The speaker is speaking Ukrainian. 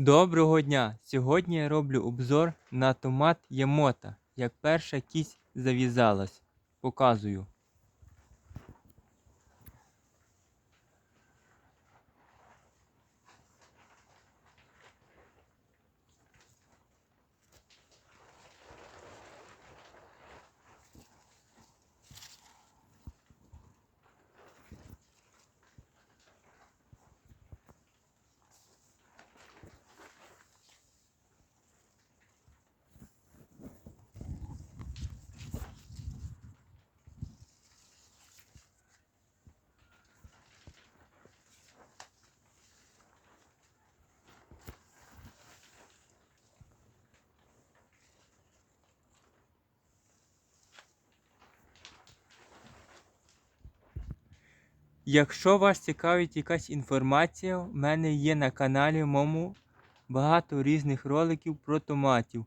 Доброго дня! Сьогодні я роблю обзор на томат Ямота. Як перша кість зав'язалась. Показую. Якщо вас цікавить якась інформація, в мене є на каналі моєму багато різних роликів про томатів.